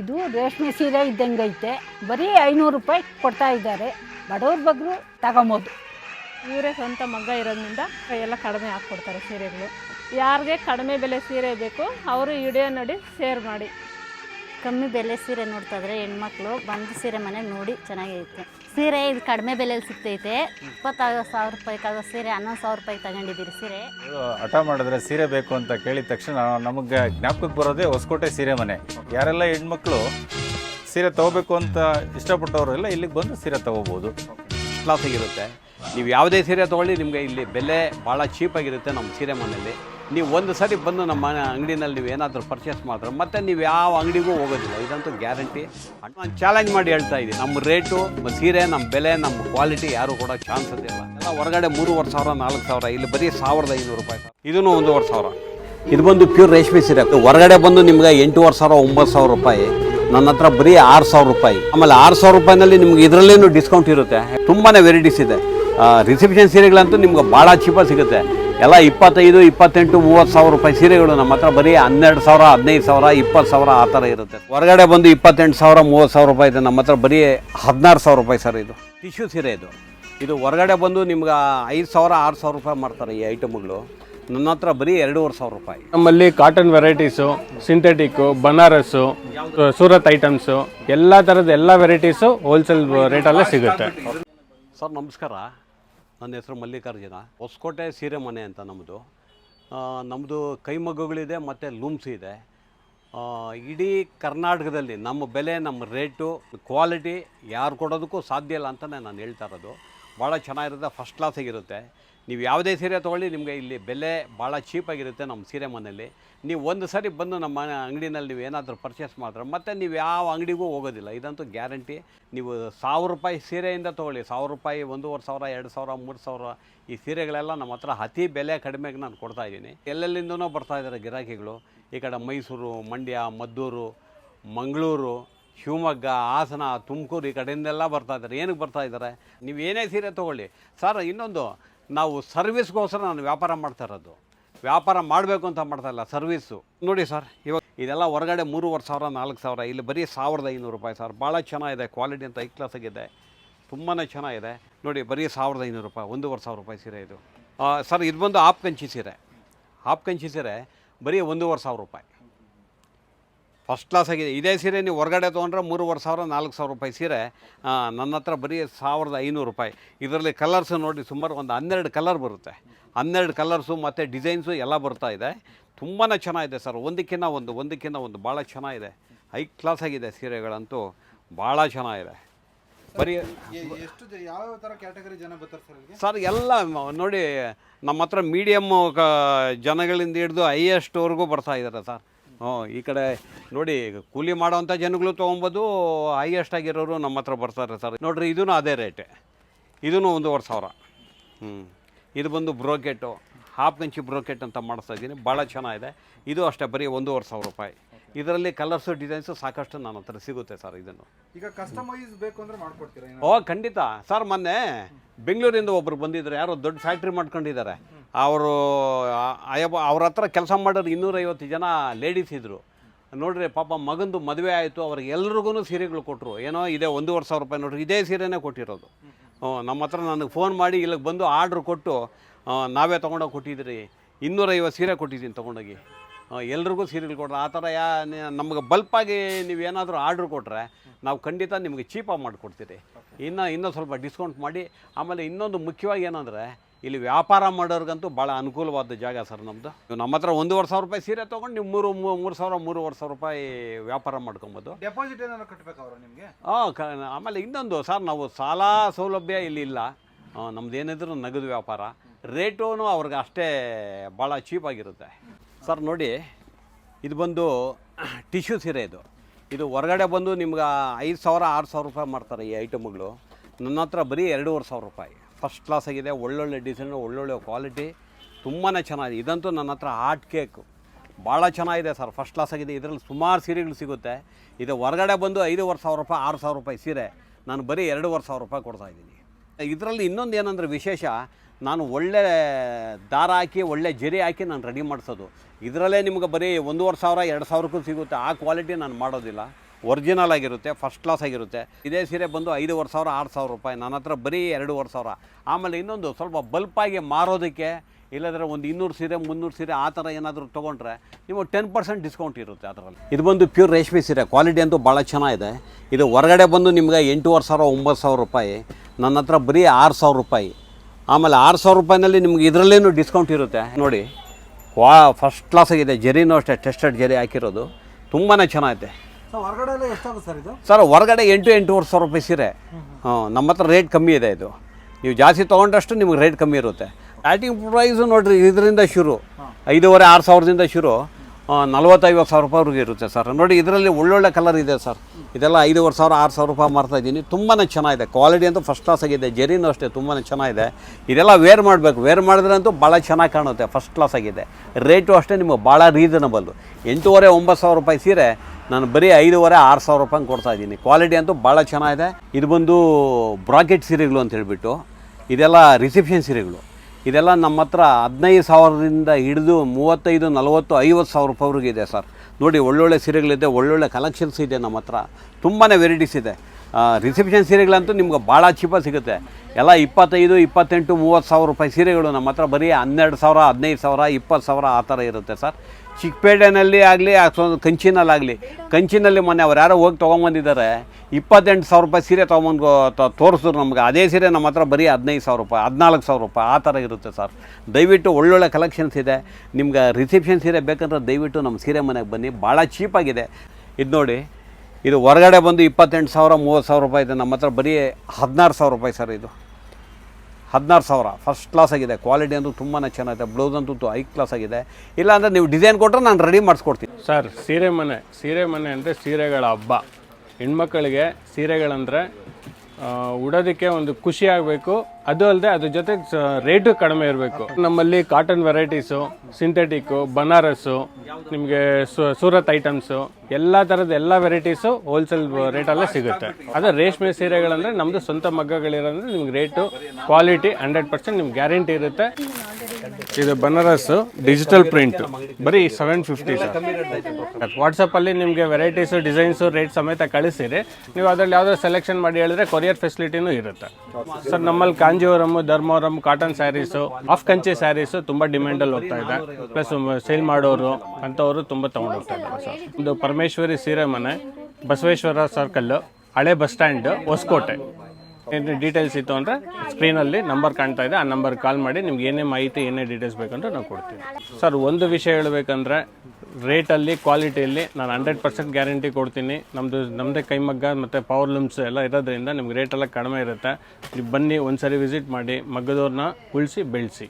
ಇದು ರೇಷ್ಮೆ ಸೀರೆ ಇದ್ದಂಗೆ ಐತೆ. ಬರೀ ಐನೂರು ರೂಪಾಯಿ ಕೊಡ್ತಾ ಇದ್ದಾರೆ. ಬಡವ್ರ ಬಗ್ಗೆ ತಗೊಬೋದು. ಇವರೇ ಸ್ವಂತ ಮಗ್ಗ ಇರೋದ್ರಿಂದ ಎಲ್ಲ ಕಡಿಮೆ ಹಾಕ್ಕೊಡ್ತಾರೆ ಸೀರೆಗಳು. ಯಾರಿಗೆ ಕಡಿಮೆ ಬೆಲೆ ಸೀರೆ ಬೇಕು, ಅವರು ವಿಡಿಯೋ ನೋಡಿ ಶೇರ್ ಮಾಡಿ. ಕಮ್ಮಿ ಬೆಲೆ ಸೀರೆ ನೋಡ್ತಾ ಇದ್ರೆ ಹೆಣ್ಮಕ್ಳು ಬಂದು ಸೀರೆ ಮನೆ ನೋಡಿ ಚೆನ್ನಾಗೈತೆ ಸೀರೆ ಇದು ಕಡಿಮೆ ಬೆಲೆಯಲ್ಲಿ ಸಿಗ್ತೈತೆ. ಇಪ್ಪತ್ತಾರು ಸಾವಿರ ರೂಪಾಯಿ ಆಗೋ ಸೀರೆ ಹನ್ನೊಂದು ಸಾವಿರ ರೂಪಾಯಿ ತಗೊಂಡಿದ್ದೀರಿ ಸೀರೆ. ಹಠ ಮಾಡಿದ್ರೆ ಸೀರೆ ಬೇಕು ಅಂತ ಕೇಳಿದ ತಕ್ಷಣ ನಮಗೆ ಜ್ಞಾಪಕಕ್ಕೆ ಬರೋದೇ ಹೊಸಕೋಟೆ ಸೀರೆ ಮನೆ. ಯಾರೆಲ್ಲ ಹೆಣ್ಮಕ್ಳು ಸೀರೆ ತಗೋಬೇಕು ಅಂತ ಇಷ್ಟಪಟ್ಟವರೆಲ್ಲ ಇಲ್ಲಿಗೆ ಬಂದು ಸೀರೆ ತೊಗೋಬೋದು. ಕ್ಲಾಸಿಗಿರುತ್ತೆ ನೀವು ಯಾವುದೇ ಸೀರೆ ತೊಗೊಳ್ಳಿ ನಿಮಗೆ ಇಲ್ಲಿ ಬೆಲೆ ಭಾಳ ಚೀಪಾಗಿರುತ್ತೆ ನಮ್ಮ ಸೀರೆ ಮನೆಯಲ್ಲಿ. ನೀವು ಒಂದು ಸರಿ ಬಂದು ನಮ್ಮ ಅಂಗಡಿನಲ್ಲಿ ನೀವು ಏನಾದರೂ ಪರ್ಚೇಸ್ ಮಾಡಿದ್ರೆ ಮತ್ತೆ ನೀವು ಯಾವ ಅಂಗಡಿಗೂ ಹೋಗೋದಿಲ್ಲ. ಇದಂತೂ ಗ್ಯಾರಂಟಿ ನಾನು ಚಾಲೆಂಜ್ ಮಾಡಿ ಹೇಳ್ತಾ ಇದ್ದೀನಿ. ನಮ್ಮ ರೇಟು ನಮ್ಮ ಸೀರೆ, ನಮ್ಮ ಬೆಲೆ, ನಮ್ಮ ಕ್ವಾಲಿಟಿ ಯಾರು ಕೂಡ ಚಾನ್ಸ್ ಇಲ್ಲ. ಎಲ್ಲ ಹೊರಗಡೆ ಮೂರುವರೆ ಸಾವಿರ, ನಾಲ್ಕು ಸಾವಿರ, ಇಲ್ಲಿ ಬರೀ ಸಾವಿರದ ಐನೂರು ರೂಪಾಯಿ ಇದೂ ಒಂದೂವರೆ ಸಾವಿರ. ಇದು ಬಂದು ಪ್ಯೂರ್ ರೇಷ್ಮೆ ಸೀರೆ. ಹೊರಗಡೆ ಬಂದು ನಿಮ್ಗೆ ಎಂಟೂವರೆ ಸಾವಿರ, ಒಂಬತ್ತು ಸಾವಿರ ರೂಪಾಯಿ. ನನ್ನ ಹತ್ರ ಬರೀ ಆರು ಸಾವಿರ ರೂಪಾಯಿ. ಆಮೇಲೆ ಆರು ಸಾವಿರ ರೂಪಾಯಿನಲ್ಲಿ ನಿಮ್ಗೆ ಇದರಲ್ಲೇನು ಡಿಸ್ಕೌಂಟ್ ಇರುತ್ತೆ. ತುಂಬಾ ವೆರೈಟೀಸ್ ಇದೆ. ರಿಸೆಪ್ಷನ್ ಸೀರೆಗಳಂತೂ ನಿಮ್ಗೆ ಭಾಳ ಚೀಪಾಗಿ ಸಿಗುತ್ತೆ. ಎಲ್ಲ ಇಪ್ಪತ್ತೈದು ಇಪ್ಪತ್ತೆಂಟು ಮೂವತ್ತು ಸಾವಿರ ರೂಪಾಯಿ ಸೀರೆಗಳು ನಮ್ಮ ಹತ್ರ ಬರೀ ಹನ್ನೆರಡು ಸಾವಿರ ಹದಿನೈದು ಸಾವಿರ ಇಪ್ಪತ್ತು ಸಾವಿರ ಆ ಥರ ಇರುತ್ತೆ. ಹೊರಗಡೆ ಬಂದು ಇಪ್ಪತ್ತೆಂಟು ಸಾವಿರ ಮೂವತ್ತು ಸಾವಿರ ರೂಪಾಯಿ ಇದೆ ನಮ್ಮ ಹತ್ರ ಬರೀ ಹದಿನಾರು ಸಾವಿರ ರೂಪಾಯಿ ಸರ್ ಇದು. ಟಿಶ್ಯೂ ಸೀರೆ ಇದು. ಇದು ಹೊರಗಡೆ ಬಂದು ನಿಮ್ಗೆ ಐದು ಸಾವಿರ ಆರು ಸಾವಿರ ರೂಪಾಯಿ ಮಾಡ್ತಾರೆ ಈ ಐಟಮ್ಗಳು. ನನ್ನ ಹತ್ರ ಬರೀ ಎರಡೂವರೆ ಸಾವಿರ ರೂಪಾಯಿ. ನಮ್ಮಲ್ಲಿ cotton varieties synthetic Banaras Surat items ಎಲ್ಲ ಥರದ ಎಲ್ಲ ವೆರೈಟೀಸು ಹೋಲ್ಸೇಲ್ ರೇಟಲ್ಲೇ ಸಿಗುತ್ತೆ. ಸರ್ ನಮಸ್ಕಾರ. ನನ್ನ ಹೆಸರು ಮಲ್ಲಿಕಾರ್ಜುನ. ಹೊಸಕೋಟೆ ಸೀರೆ ಮನೆ ಅಂತ ನಮ್ಮದು ನಮ್ಮದು ಕೈಮಗ್ಗುಗಳಿದೆ ಮತ್ತು ಲೂಮ್ಸ್ ಇದೆ. ಇಡೀ ಕರ್ನಾಟಕದಲ್ಲಿ ನಮ್ಮ ಬೆಲೆ, ನಮ್ಮ ರೇಟು, ಕ್ವಾಲಿಟಿ ಯಾರು ಕೊಡೋದಕ್ಕೂ ಸಾಧ್ಯ ಇಲ್ಲ ಅಂತಲೇ ನಾನು ಹೇಳ್ತಾ ಇರೋದು. ಭಾಳ ಚೆನ್ನಾಗಿರುತ್ತೆ ಫಸ್ಟ್ ಕ್ಲಾಸಾಗಿರುತ್ತೆ ನೀವು ಯಾವುದೇ ಸೀರೆ ತೊಗೊಳ್ಳಿ, ನಿಮಗೆ ಇಲ್ಲಿ ಬೆಲೆ ಭಾಳ ಚೀಪಾಗಿರುತ್ತೆ ನಮ್ಮ ಸೀರೆ ಮನೆಯಲ್ಲಿ. ನೀವು ಒಂದು ಸರಿ ಬಂದು ನಮ್ಮ ಅಂಗಡಿನಲ್ಲಿ ನೀವು ಏನಾದರೂ ಪರ್ಚೇಸ್ ಮಾಡಿದ್ರೆ ಮತ್ತೆ ನೀವು ಯಾವ ಅಂಗಡಿಗೂ ಹೋಗೋದಿಲ್ಲ. ಇದಂತೂ ಗ್ಯಾರಂಟಿ ನೀವು ಸಾವಿರ ರೂಪಾಯಿ ಸೀರೆಯಿಂದ ತೊಗೊಳ್ಳಿ. ಸಾವಿರ ರೂಪಾಯಿ, ಒಂದೂವರೆ ಸಾವಿರ, ಎರಡು ಸಾವಿರ, ಮೂರು ಸಾವಿರ ಈ ಸೀರೆಗಳೆಲ್ಲ ನಮ್ಮ ಹತ್ರ ಅತಿ ಬೆಲೆ ಕಡಿಮೆಗೆ ನಾನು ಕೊಡ್ತಾ ಇದ್ದೀನಿ. ಎಲ್ಲೆಲ್ಲಿಂದನೂ ಬರ್ತಾ ಇದ್ದಾರೆ ಗಿರಾಕಿಗಳು. ಈ ಕಡೆ ಮೈಸೂರು, ಮಂಡ್ಯ, ಮದ್ದೂರು, ಮಂಗಳೂರು, ಶಿವಮೊಗ್ಗ, ಹಾಸನ, ತುಮಕೂರು ಈ ಕಡೆಯಿಂದೆಲ್ಲ ಬರ್ತಾ ಇದ್ದಾರೆ. ಏನಕ್ಕೆ ಬರ್ತಾ ಇದ್ದಾರೆ? ನೀವು ಏನೇ ಸೀರೆ ತೊಗೊಳ್ಳಿ. ಸರ್, ಇನ್ನೊಂದು ನಾವು ಸರ್ವಿಸ್ಗೋಸ್ಕರ ನಾನು ವ್ಯಾಪಾರ ಮಾಡ್ತಾ ಇರೋದು. ವ್ಯಾಪಾರ ಮಾಡಬೇಕು ಅಂತ ಮಾಡ್ತಾ ಇಲ್ಲ, ಸರ್ವಿಸು. ನೋಡಿ ಸರ್, ಇವಾಗ ಇದೆಲ್ಲ ಹೊರಗಡೆ ಮೂರುವರೆ ಸಾವಿರ, ನಾಲ್ಕು ಸಾವಿರ, ಇಲ್ಲಿ ಬರೀ ಸಾವಿರದ ಐನೂರು ರೂಪಾಯಿ ಸರ್. ಭಾಳ ಚೆನ್ನಾಗಿದೆ, ಕ್ವಾಲಿಟಿ ಅಂತ ಐ ಕ್ಲಾಸಾಗಿದೆ ತುಂಬಾ ಚೆನ್ನಾಗಿದೆ. ನೋಡಿ, ಬರೀ ಸಾವಿರದ ಐನೂರು ರೂಪಾಯಿ, ಒಂದೂವರೆ ಸಾವಿರ ರೂಪಾಯಿ ಸೀರೆ ಇದು. ಸರ್, ಇದು ಬಂದು ಆಪ್ ಕಂಚಿ ಸೀರೆ. ಹಾಫ್ ಕಂಚಿ ಸೀರೆ, ಬರೀ ಒಂದೂವರೆ ಸಾವಿರ ರೂಪಾಯಿ. ಫಸ್ಟ್ ಕ್ಲಾಸ್ ಆಗಿದೆ. ಇದೇ ಸೀರೆ ನೀವು ಹೊರಗಡೆ ತೊಗೊಂಡ್ರೆ ಮೂರುವರೆ ಸಾವಿರ ನಾಲ್ಕು ಸಾವಿರ ರೂಪಾಯಿ ಸೀರೆ. ನನ್ನ ಹತ್ರ ಬರೀ ಸಾವಿರದ ಐನೂರು ರೂಪಾಯಿ. ಇದರಲ್ಲಿ ಕಲರ್ಸ್ ನೋಡಿ ಸುಮಾರು ಒಂದು ಹನ್ನೆರಡು ಕಲರ್ ಬರುತ್ತೆ. ಹನ್ನೆರಡು ಕಲರ್ಸು ಮತ್ತು ಡಿಸೈನ್ಸು ಎಲ್ಲ ಬರ್ತಾ ಇದೆ. ತುಂಬಾ ಚೆನ್ನಾಗಿದೆ ಸರ್. ಒಂದಕ್ಕಿಂತ ಒಂದು ಒಂದಕ್ಕಿಂತ ಒಂದು ಭಾಳ ಚೆನ್ನಾಗಿದೆ. ಹೈ ಕ್ಲಾಸ್ ಆಗಿದೆ ಸೀರೆಗಳಂತೂ. ಭಾಳ ಚೆನ್ನಾಗಿದೆ. ಬರೀ ಎಷ್ಟು ಯಾವ್ಯಾವ ಯಾವ ತರ ಕ್ಯಾಟಗರಿ ಜನ ಬರ್ತಾರೆ ಸರ್ ಸರ್ ಎಲ್ಲ ನೋಡಿ ನಮ್ಮ ಹತ್ರ ಮೀಡಿಯಮ್ ಜನಗಳಿಂದ ಹಿಡಿದು ಹೈಯೆಸ್ಟ್ವರೆಗೂ ಬರ್ತಾ ಇದ್ದಾರೆ ಸರ್. ಹ್ಞೂ ಈ ಕಡೆ ನೋಡಿ ಕೂಲಿ ಮಾಡೋವಂಥ ಜನಗಳು ತೊಗೊಬೋದು ಹೈಯೆಸ್ಟ್ ಆಗಿರೋರು ನಮ್ಮ ಹತ್ರ ಬರ್ತಾರೆ ಸರ್. ನೋಡಿರಿ ಇದೂ ಅದೇ ರೇಟೆ ಇದೂ ಒಂದೂವರೆ ಸಾವಿರ. ಹ್ಞೂ ಇದು ಬಂದು ಬ್ರೋಕೆಟು ಹಾಫ್ ಕಂಚಿ ಬ್ರೋಕೆಟ್ ಅಂತ ಮಾಡಿಸ್ತಾ ಇದ್ದೀನಿ. ಭಾಳ ಚೆನ್ನಾಗಿದೆ. ಇದು ಅಷ್ಟೇ ಬರೀ ಒಂದೂವರೆ ಸಾವಿರ ರೂಪಾಯಿ. ಇದರಲ್ಲಿ ಕಲರ್ಸು ಡಿಸೈನ್ಸು ಸಾಕಷ್ಟು ನನ್ನ ಹತ್ರ ಸಿಗುತ್ತೆ ಸರ್ ಇದನ್ನು. ಈಗ ಕಸ್ಟಮೈಸ್ ಬೇಕು ಅಂದರೆ ಮಾಡ್ಕೊಡ್ತೀರಾ ಓ ಖಂಡಿತ. ಸರ್ ಮೊನ್ನೆ ಬೆಂಗಳೂರಿಂದ ಒಬ್ಬರು ಬಂದಿದ್ದಾರೆ ಯಾರೋ ದೊಡ್ಡ ಫ್ಯಾಕ್ಟ್ರಿ ಮಾಡ್ಕೊಂಡಿದ್ದಾರೆ. ಅವರು ಅವ್ರ ಹತ್ರ ಕೆಲಸ ಮಾಡೋರು ಇನ್ನೂರೈವತ್ತು ಜನ ಲೇಡೀಸ್ ಇದ್ದರು ನೋಡ್ರಿ, ಪಾಪ ಮಗಂದು ಮದುವೆ ಆಯಿತು, ಅವ್ರಿಗೆ ಎಲ್ರಿಗೂ ಸೀರೆಗಳು ಕೊಟ್ಟರು ಏನೋ ಇದೆ ಒಂದೂವರೆ ಸಾವಿರ ರೂಪಾಯಿ ನೋಡ್ರಿ, ಇದೇ ಸೀರೆನೇ ಕೊಟ್ಟಿರೋದು. ನಮ್ಮ ಹತ್ರ ನನಗೆ ಫೋನ್ ಮಾಡಿ ಇಲ್ಲಿಗೆ ಬಂದು ಆರ್ಡ್ರ್ ಕೊಟ್ಟು ನಾವೇ ತೊಗೊಂಡೋಗಿ ಕೊಟ್ಟಿದ್ರಿ. ಇನ್ನೂರೈವತ್ತು ಸೀರೆ ಕೊಟ್ಟಿದ್ದೀನಿ ತೊಗೊಂಡೋಗಿ. ಎಲ್ರಿಗೂ ಸೀರೆಗಳು ಕೊಡ್ರಿ ಆ ಥರ ಯಾ ನಮ್ಗೆ ಬಲ್ಪಾಗಿ ನೀವು ಏನಾದರೂ ಆರ್ಡ್ರ್ ಕೊಟ್ಟರೆ ನಾವು ಖಂಡಿತ ನಿಮಗೆ ಚೀಪಾಗಿ ಮಾಡಿಕೊಡ್ತೀರಿ. ಇನ್ನು ಇನ್ನೂ ಸ್ವಲ್ಪ ಡಿಸ್ಕೌಂಟ್ ಮಾಡಿ. ಆಮೇಲೆ ಇನ್ನೊಂದು ಮುಖ್ಯವಾಗಿ ಏನಂದರೆ ಇಲ್ಲಿ ವ್ಯಾಪಾರ ಮಾಡೋರ್ಗಂತೂ ಭಾಳ ಅನುಕೂಲವಾದ ಜಾಗ ಸರ್ ನಮ್ಮದು ನಮ್ಮ ಹತ್ರ ಒಂದೂವರೆ ಸಾವಿರ ರೂಪಾಯಿ ಸೀರೆ ತೊಗೊಂಡು ನೀವು ಮೂರು ಮೂರು ಸಾವಿರ ಮೂರುವರೆ ಸಾವಿರ ರೂಪಾಯಿ ವ್ಯಾಪಾರ ಮಾಡ್ಕೊಬೋದು. ಡೆಪಾಸಿಟ್ ಏನಾದ್ರು ಕಟ್ಟಬೇಕು ಅವರು ನಿಮಗೆ? ಹಾಂ ಆಮೇಲೆ ಇನ್ನೊಂದು ಸರ್ ನಾವು ಸಾಲ ಸೌಲಭ್ಯ ಇಲ್ಲಿ ಇಲ್ಲ. ನಮ್ದು ಏನಿದ್ರು ನಗದು ವ್ಯಾಪಾರ. ರೇಟೂ ಅವ್ರಿಗೆ ಅಷ್ಟೇ ಭಾಳ ಚೀಪಾಗಿರುತ್ತೆ ಸರ್ ನೋಡಿ ಇದು ಬಂದು ಟಿಶ್ಯೂ ಸೀರೆ ಇದು. ಇದು ಹೊರಗಡೆ ಬಂದು ನಿಮ್ಗೆ ಐದು ಸಾವಿರ ಆರು ಸಾವಿರ ರೂಪಾಯಿ ಮಾಡ್ತಾರೆ ಈ ಐಟಮ್ಗಳು ನನ್ನ ಹತ್ರ ಬರೀ ಎರಡೂವರೆ ಸಾವಿರ ರೂಪಾಯಿ. ಫಸ್ಟ್ ಕ್ಲಾಸ್ ಆಗಿದೆ, ಒಳ್ಳೊಳ್ಳೆ ಡಿಸೈನು ಒಳ್ಳೊಳ್ಳೆ ಕ್ವಾಲಿಟಿ ತುಂಬಾ ಚೆನ್ನಾಗಿದೆ. ಇದಂತೂ ನನ್ನ ಹತ್ರ ಹಾಟ್ ಕೇಕು ಭಾಳ ಚೆನ್ನಾಗಿದೆ ಸರ್ ಫಸ್ಟ್ ಕ್ಲಾಸ್ ಆಗಿದೆ. ಇದರಲ್ಲಿ ಸುಮಾರು ಸೀರೆಗಳು ಸಿಗುತ್ತೆ. ಇದು ಹೊರಗಡೆ ಬಂದು ಐದೂವರೆ ಸಾವಿರ ರೂಪಾಯಿ, ಆರು ಸಾವಿರ ರೂಪಾಯಿ ಸೀರೆ. ನಾನು ಬರೀ ಎರಡೂವರೆ ಸಾವಿರ ರೂಪಾಯಿ ಕೊಡ್ತಾ ಇದ್ದೀನಿ. ಇದರಲ್ಲಿ ಇನ್ನೊಂದು ಏನಂದರೆ ವಿಶೇಷ, ನಾನು ಒಳ್ಳೆ ದಾರ ಹಾಕಿ, ಒಳ್ಳೆ ಜರಿ ಹಾಕಿ ನಾನು ರೆಡಿ ಮಾಡಿಸೋದು. ಇದರಲ್ಲೇ ನಿಮ್ಗೆ ಬರೀ ಒಂದೂವರೆ ಸಾವಿರ, ಎರಡು ಸಾವಿರಕ್ಕೂ ಸಿಗುತ್ತೆ. ಆ ಕ್ವಾಲಿಟಿ ನಾನು ಮಾಡೋದಿಲ್ಲ. ಒರಿಜಿನಲ್ ಆಗಿರುತ್ತೆ ಫಸ್ಟ್ ಕ್ಲಾಸ್ ಆಗಿರುತ್ತೆ. ಇದೇ ಸೀರೆ ಬಂದು ಐದೂವರೆ ಸಾವಿರ, ಆರು ಸಾವಿರ ರೂಪಾಯಿ. ನನ್ನ ಹತ್ರ ಬರೀ ಎರಡೂವರೆ ಸಾವಿರ. ಆಮೇಲೆ ಇನ್ನೊಂದು ಸ್ವಲ್ಪ ಬಲ್ಪಾಗಿ ಮಾರೋದಕ್ಕೆ, ಇಲ್ಲದ್ರೆ ಒಂದು ಇನ್ನೂರು ಸೀರೆ, ಮುನ್ನೂರು ಸೀರೆ ಆ ಥರ ಏನಾದರೂ ತೊಗೊಂಡ್ರೆ ನೀವು ಟೆನ್ ಪರ್ಸೆಂಟ್ ಡಿಸ್ಕೌಂಟ್ ಇರುತ್ತೆ ಅದರಲ್ಲಿ. ಇದು ಬಂದು ಪ್ಯೂರ್ ರೇಷ್ಮೆ ಸೀರೆ. ಕ್ವಾಲಿಟಿ ಅಂತೂ ಭಾಳ ಚೆನ್ನಾಗಿದೆ. ಇದು ಹೊರಗಡೆ ಬಂದು ನಿಮ್ಗೆ ಎಂಟೂವರೆ ಸಾವಿರ, ಒಂಬತ್ತು ಸಾವಿರ ರೂಪಾಯಿ. ನನ್ನ ಹತ್ರ ಬರೀ ಆರು ಸಾವಿರ ರೂಪಾಯಿ. ಆಮೇಲೆ ಆರು ಸಾವಿರ ರೂಪಾಯಿನಲ್ಲಿ ನಿಮ್ಗೆ ಇದರಲ್ಲೇನು ಡಿಸ್ಕೌಂಟ್ ಇರುತ್ತೆ? ನೋಡಿ, ಕ್ವಾ ಫಸ್ಟ್ ಕ್ಲಾಸಾಗಿದೆ ಜರಿನೂ ಅಷ್ಟೇ ಟೆಸ್ಟೆಡ್ ಜರಿ ಹಾಕಿರೋದು. ತುಂಬಾ ಚೆನ್ನಾಗಿದೆ ಸರ್ ಹೊರಗಡೆ ಎಂಟು ಎಂಟೂವರೆ ಸಾವಿರ ರೂಪಾಯಿ ಸೀರೆ. ಹಾಂ ನಮ್ಮ ಹತ್ರ ರೇಟ್ ಕಮ್ಮಿ ಇದೆ ಇದು. ನೀವು ಜಾಸ್ತಿ ತೊಗೊಂಡಷ್ಟು ನಿಮ್ಗೆ ರೇಟ್ ಕಮ್ಮಿ ಇರುತ್ತೆ. ಸ್ಟಾರ್ಟಿಂಗ್ ಪ್ರೈಸು ನೋಡಿರಿ, ಇದರಿಂದ ಶುರು. ಐದೂವರೆ, ಆರು ಸಾವಿರದಿಂದ ಶುರು. ನಲ್ವತ್ತೈವತ್ತು ಸಾವಿರ ರೂಪಾಯಿವರೆಗೆ ಇರುತ್ತೆ ಸರ್. ನೋಡಿ, ಇದರಲ್ಲಿ ಒಳ್ಳೊಳ್ಳೆ ಕಲರ್ ಇದೆ ಸರ್. ಇದೆಲ್ಲ ಐದೂವರೆ ಸಾವಿರ, ಆರು ಸಾವಿರ ರೂಪಾಯಿ ಮಾರ್ತಾ ಇದ್ದೀನಿ. ತುಂಬಾ ಚೆನ್ನಾಗಿದೆ. ಕ್ವಾಲಿಟಿ ಅಂತೂ ಫಸ್ಟ್ ಕ್ಲಾಸ್ ಆಗಿದೆ. ಜರಿನೂ ಅಷ್ಟೇ ತುಂಬಾ ಚೆನ್ನಾಗಿದೆ. ಇದೆಲ್ಲ ವೇರ್ ಮಾಡಬೇಕು. ವೇರ್ ಮಾಡಿದ್ರೆ ಅಂತೂ ಭಾಳ ಚೆನ್ನಾಗಿ ಕಾಣುತ್ತೆ. ಫಸ್ಟ್ ಕ್ಲಾಸ್ ಆಗಿದೆ. ರೇಟು ಅಷ್ಟೇ ನಿಮಗೆ ಭಾಳ ರೀಸನಬಲ್ಲು ಎಂಟೂವರೆ, ಒಂಬತ್ತು ಸಾವಿರ ರೂಪಾಯಿ ಸೀರೆ. ನಾನು ಬರೀ ಐದೂವರೆ, ಆರು ಸಾವಿರ ರೂಪಾಯಿ ಕೊಡ್ತಾ ಇದ್ದೀನಿ. ಕ್ವಾಲಿಟಿ ಅಂತೂ ಭಾಳ ಚೆನ್ನಾಗಿದೆ. ಇದು ಬಂದು ಬ್ರಾಕೆಟ್ ಸೀರೆಗಳು ಅಂತ ಹೇಳಿಬಿಟ್ಟು, ಇದೆಲ್ಲ ರಿಸೆಪ್ಷನ್ ಸೀರೆಗಳು. ಇದೆಲ್ಲ ನಮ್ಮ ಹತ್ರ ಹದಿನೈದು ಸಾವಿರದಿಂದ ಹಿಡಿದು ಮೂವತ್ತೈದು, ನಲವತ್ತು, ಐವತ್ತು ಸಾವಿರ ರೂಪಾಯಿವರೆಗೂ ಇದೆ ಸರ್. ನೋಡಿ, ಒಳ್ಳೊಳ್ಳೆ ಸೀರೆಗಳಿದೆ, ಒಳ್ಳೊಳ್ಳೆ ಕಲೆಕ್ಷನ್ಸ್ ಇದೆ ನಮ್ಮ ಹತ್ರ. ತುಂಬಾ ವೆರೈಟೀಸ್ ಇದೆ. ರಿಸೆಪ್ಷನ್ ಸೀರೆಗಳಂತೂ ನಿಮ್ಗೆ ಭಾಳ ಚೀಪ ಸಿಗುತ್ತೆ. ಎಲ್ಲ ಇಪ್ಪತ್ತೈದು, ಇಪ್ಪತ್ತೆಂಟು, ಮೂವತ್ತು ಸಾವಿರ ರೂಪಾಯಿ ಸೀರೆಗಳು ನಮ್ಮ ಹತ್ರ ಬರೀ ಹನ್ನೆರಡು ಸಾವಿರ, ಹದಿನೈದು ಸಾವಿರ, ಇಪ್ಪತ್ತು ಸಾವಿರ ಆ ಥರ ಇರುತ್ತೆ ಸರ್. ಚಿಕ್ಕಪೇಟೆಯಲ್ಲಿ ಆಗಲಿ ಕಂಚಿನಲ್ಲಾಗಲಿ ಕಂಚಿನಲ್ಲಿ ಮೊನ್ನೆ ಅವ್ರು ಯಾರೋ ಹೋಗಿ ತೊಗೊಂಬಂದಿದ್ದಾರೆ. ಇಪ್ಪತ್ತೆಂಟು ಸಾವಿರ ರೂಪಾಯಿ ಸೀರೆ ತೊಗೊಂಬಂದು ತೋರಿಸಿದ್ರು ನಮಗೆ. ಅದೇ ಸೀರೆ ನಮ್ಮ ಹತ್ರ ಬರೀ ಹದಿನೈದು ಸಾವಿರ ರೂಪಾಯಿ, ಹದಿನಾಲ್ಕು ಸಾವಿರ ರೂಪಾಯಿ ಆ ಥರ ಇರುತ್ತೆ ಸರ್. ದಯವಿಟ್ಟು ಒಳ್ಳೊಳ್ಳೆ ಕಲೆಕ್ಷನ್ಸ್ ಇದೆ. ನಿಮ್ಗೆ ರಿಸೆಪ್ಷನ್ ಸೀರೆ ಬೇಕಂದ್ರೆ ದಯವಿಟ್ಟು ನಮ್ಮ ಸೀರೆ ಮನೆಗೆ ಬನ್ನಿ. ಭಾಳ ಚೀಪಾಗಿದೆ ಇದು ನೋಡಿ ಇದು ಹೊರಗಡೆ ಬಂದು ಇಪ್ಪತ್ತೆಂಟು ಸಾವಿರ, ಮೂವತ್ತು ಸಾವಿರ ರೂಪಾಯಿ ಇದೆ. ನಮ್ಮ ಹತ್ರ ಬರೀ ಹದಿನಾರು ಸಾವಿರ ರೂಪಾಯಿ ಸರ್ ಇದು. ಹದಿನಾರು ಸಾವಿರ. ಫಸ್ಟ್ ಕ್ಲಾಸ್ ಆಗಿದೆ. ಕ್ವಾಲಿಟಿ ಅಂತೂ ತುಂಬಾ ಚೆನ್ನಾಗಿದೆ. ಬ್ಲೌಸ್ ಅಂತೂ ಹೈ ಕ್ಲಾಸ್ ಆಗಿದೆ. ಇಲ್ಲಾಂದರೆ ನೀವು ಡಿಸೈನ್ ಕೊಟ್ಟರೆ ನಾನು ರೆಡಿ ಮಾಡಿಸ್ಕೊಡ್ತೀನಿ. ಸರ್, ಸೀರೆ ಮನೆ. ಸೀರೆ ಮನೆ ಅಂದರೆ ಸೀರೆಗಳ ಹಬ್ಬ. ಹೆಣ್ಮಕ್ಳಿಗೆ ಸೀರೆಗಳಂದರೆ ಉಡೋದಕ್ಕೆ ಒಂದು ಖುಷಿ ಆಗಬೇಕು. ಅದು ಅಲ್ಲದೆ ಅದ್ರ ಜೊತೆ ರೇಟು ಕಡಿಮೆ ಇರಬೇಕು. ನಮ್ಮಲ್ಲಿ ಕಾಟನ್ ವೆರೈಟೀಸು ಸಿಂಥೆಟಿಕ್ಕು ಬನಾರಸ್ಸು ನಿಮಗೆ ಸೂರತ್ ಐಟಮ್ಸು ಎಲ್ಲ ಥರದ ಎಲ್ಲ ವೆರೈಟೀಸು ಹೋಲ್ಸೇಲ್ ರೇಟಲ್ಲೇ ಸಿಗುತ್ತೆ. ಅದೇ ರೇಷ್ಮೆ ಸೀರೆಗಳಂದರೆ ನಮ್ಮದು ಸ್ವಂತ ಮಗ್ಗಗಳಿರೋದ್ರೆ ನಿಮ್ಗೆ ರೇಟು ಕ್ವಾಲಿಟಿ ಹಂಡ್ರೆಡ್ ಪರ್ಸೆಂಟ್ ನಿಮ್ಗೆ ಗ್ಯಾರಂಟಿ ಇರುತ್ತೆ. ಇದು ಬನಾರಸ್ ಡಿಜಿಟಲ್ ಪ್ರಿಂಟು ಬರೀ ಸೆವೆನ್ ಫಿಫ್ಟಿ ಸರ್ ವಾಟ್ಸಪ್ಪಲ್ಲಿ ನಿಮಗೆ ವೆರೈಟೀಸು ಡಿಸೈನ್ಸು ರೇಟ್ ಸಮೇತ ಕಳಿಸಿರಿ. ನೀವು ಅದರಲ್ಲಿ ಯಾವುದಾದ್ರು ಸೆಲೆಕ್ಷನ್ ಮಾಡಿ ಹೇಳಿದ್ರೆ ಕೊರಿಯರ್ ಫೆಸಿಲಿಟಿನೂ ಇರುತ್ತೆ. ಸರ್ ನಮ್ಮಲ್ಲಿ Kanjeevaram Dharmavaram cotton sarees of Kanchi sarees ತುಂಬ ಡಿಮ್ಯಾಂಡಲ್ಲಿ ಹೋಗ್ತಾ ಇದೆ. ಪ್ಲಸ್ ಸೇಲ್ ಮಾಡೋರು ಅಂಥವರು ತುಂಬ ತೊಗೊಂಡು ಹೋಗ್ತಾ ಇದ್ದಾರೆ ಸರ್ ಒಂದು ಪರಮೇಶ್ವರಿ ಸೀರೆ ಮನೆ, ಬಸವೇಶ್ವರ ಸರ್ಕಲ್ಲು ಹಳೆ ಬಸ್ ಸ್ಟ್ಯಾಂಡ್ ಹೊಸಕೋಟೆ. ಏನು ಡೀಟೇಲ್ಸ್ ಇತ್ತು ಅಂದರೆ ಸ್ಕ್ರೀನಲ್ಲಿ ನಂಬರ್ ಕಾಣ್ತಾ ಇದೆ. ಆ ನಂಬರ್ ಕಾಲ್ ಮಾಡಿ ನಿಮ್ಗೆ ಏನೇ ಮಾಹಿತಿ ಏನೇ ಡೀಟೇಲ್ಸ್ ಬೇಕಂದ್ರೆ ನಾವು ಕೊಡ್ತೀವಿ. ಸರ್ ಒಂದು ವಿಷಯ ಹೇಳಬೇಕಂದ್ರೆ ರೇಟಲ್ಲಿ, ಕ್ವಾಲಿಟಿಯಲ್ಲಿ ನಾನು ಹಂಡ್ರೆಡ್ ಪರ್ಸೆಂಟ್ ಗ್ಯಾರಂಟಿ ಕೊಡ್ತೀನಿ. ನಮ್ಮದು ನಮ್ಮದೇ ಕೈಮಗ್ಗ ಮತ್ತು ಪವರ್ ಲೂಮ್ಸ್ ಎಲ್ಲ ಇರೋದ್ರಿಂದ ನಿಮ್ಗೆ ರೇಟೆಲ್ಲ ಕಡಿಮೆ ಇರುತ್ತೆ. ನೀವು ಬನ್ನಿ ಒಂದು ಸರಿ ವಿಸಿಟ್ ಮಾಡಿ ಮಗ್ಗದವ್ರನ್ನ ಉಳಿಸಿ, ಬೆಳೆಸಿ.